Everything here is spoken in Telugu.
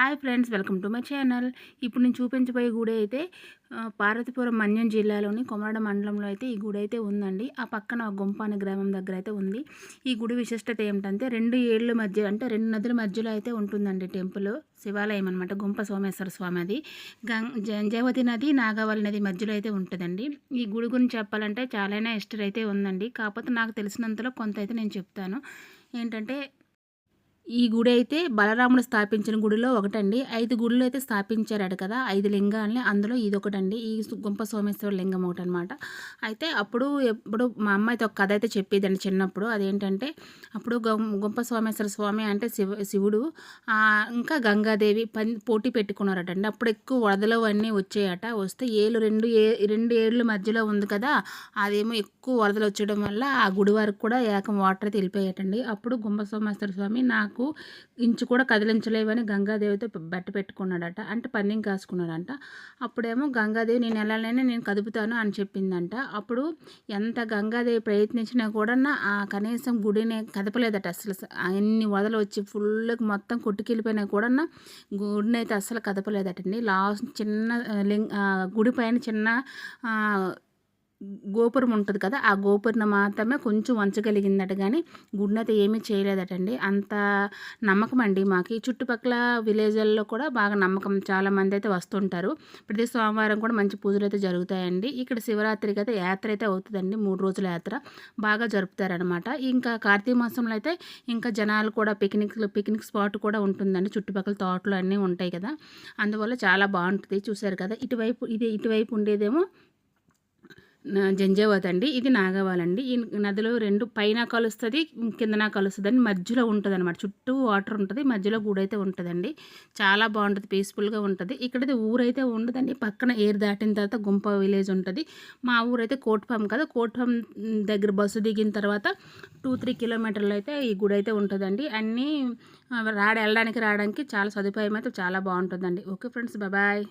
Hi friends welcome to my channel. ఇప్పుడు నేను చూపించబోయే గుడి అయితే పార్వతీపురం మన్యం జిల్లాలోని కొమరడ మండలంలో అయితే ఈ గుడి అయితే ఉందండి. ఆ పక్కన గుంప అనే గ్రామం దగ్గర అయితే ఉంది. ఈ గుడి విశిష్టత ఏమిటంటే రెండు ఏళ్ళ మధ్య అంటే రెండు నదుల మధ్యలో అయితే ఉంటుందండి టెంపుల్ శివాలయం అనమాట గుంప సోమేశ్వర స్వామి అది. గంజావతి నది నాగావళి నది మధ్యలో అయితే ఉంటుందండి. ఈ గుడి గురించి చెప్పాలంటే చాలానే హిస్టరీ అయితే ఉందండి. కాకపోతే నాకు తెలిసినంతలో కొంత అయితే నేను చెప్తాను. ఏంటంటే ఈ గుడి అయితే బలరాముడు స్థాపించిన గుడిలో ఒకటండి. ఐదు గుడులు అయితే స్థాపించారట కదా ఐదు లింగాలని. అందులో ఇది ఒకటండి ఈ గుంప సోమేశ్వర లింగం ఒకటి అనమాట అయితే అప్పుడు ఎప్పుడు మా అమ్మ అయితే ఒక కథ అయితే చెప్పేదండి చిన్నప్పుడు. అదేంటంటే అప్పుడు గుంప సోమేశ్వర స్వామి అంటే శివ శివుడు ఇంకా గంగాదేవి పని పోటీ పెట్టుకున్నారట అండి అప్పుడు ఎక్కువ వరదలు అన్నీ వచ్చాయట. వస్తే ఏళ్ళు రెండు ఏ రెండు ఏళ్ళు మధ్యలో ఉంది కదా అదేమో ఎక్కువ వరదలు వచ్చడం వల్ల ఆ గుడి వరకు కూడా ఏకం వాటర్ అయితే వెళ్ళిపోయాటండి అప్పుడు గుంప సోమేశ్వర స్వామి నాకు వరకు ఇంచు కూడా కదిలించలేవని గంగాదేవితో బట్ట పెట్టుకున్నాడట. అంటే పందెం కాసుకున్నాడంట. అప్పుడేమో గంగాదేవి నేను వెళ్ళాలని నేను కదుపుతాను అని చెప్పిందంట. అప్పుడు ఎంత గంగాదేవి ప్రయత్నించినా కూడా ఆ కనీసం గుడిని కదపలేదట అసలు. అన్ని వదలు వచ్చి ఫుల్గా మొత్తం కొట్టుకెళ్ళిపోయినా కూడా గుడిని అయితే అస్సలు కదపలేదటండి. లాస్ట్ చిన్న లింగ్ గుడి పైన చిన్న గోపురం ఉంటుంది కదా ఆ గోపురం మాత్రమే కొంచెం వంచగలిగిందట కానీ గుడినైతే ఏమీ చేయలేదటండి. అంత నమ్మకం అండి మాకు. చుట్టుపక్కల విలేజ్లలో కూడా బాగా నమ్మకం చాలామంది అయితే వస్తుంటారు. ప్రతి సోమవారం కూడా మంచి పూజలు అయితే జరుగుతాయండి. ఇక్కడ శివరాత్రికి అయితే యాత్ర అయితే అవుతుందండి మూడు రోజుల యాత్ర బాగా జరుపుతారనమాట ఇంకా కార్తీక మాసంలో అయితే ఇంకా జనాలు కూడా పిక్నిక్ పిక్నిక్ స్పాట్ కూడా ఉంటుందండి. చుట్టుపక్కల తోటలు అన్నీ ఉంటాయి కదా అందువల్ల చాలా బాగుంటుంది. చూసారు కదా ఇటువైపు ఇది ఇటువైపు ఉండేదేమో జంజావత్ అండి ఇది నాగవాలండి. ఈ నదిలో రెండు పైన కలుస్తుంది కిందన కలుస్తుంది అని మధ్యలో ఉంటుంది అనమాట చుట్టూ వాటర్ ఉంటుంది మధ్యలో గుడి అయితే ఉంటుందండి. చాలా బాగుంటుంది పీస్ఫుల్గా ఉంటుంది. ఇక్కడైతే ఊరైతే ఉండదండి పక్కన ఏర్ దాటిన తర్వాత గుంప విలేజ్ ఉంటుంది. మా ఊరైతే కోట్ఫామ్ కదా కోట్ఫామ్ దగ్గర బస్సు దిగిన తర్వాత టూ త్రీ కిలోమీటర్లు అయితే ఈ గుడి అయితే ఉంటుందండి. అన్నీ రాడ వెళ్ళడానికి రావడానికి చాలా సదుపాయం అయితే చాలా బాగుంటుందండి. Okay friends bye.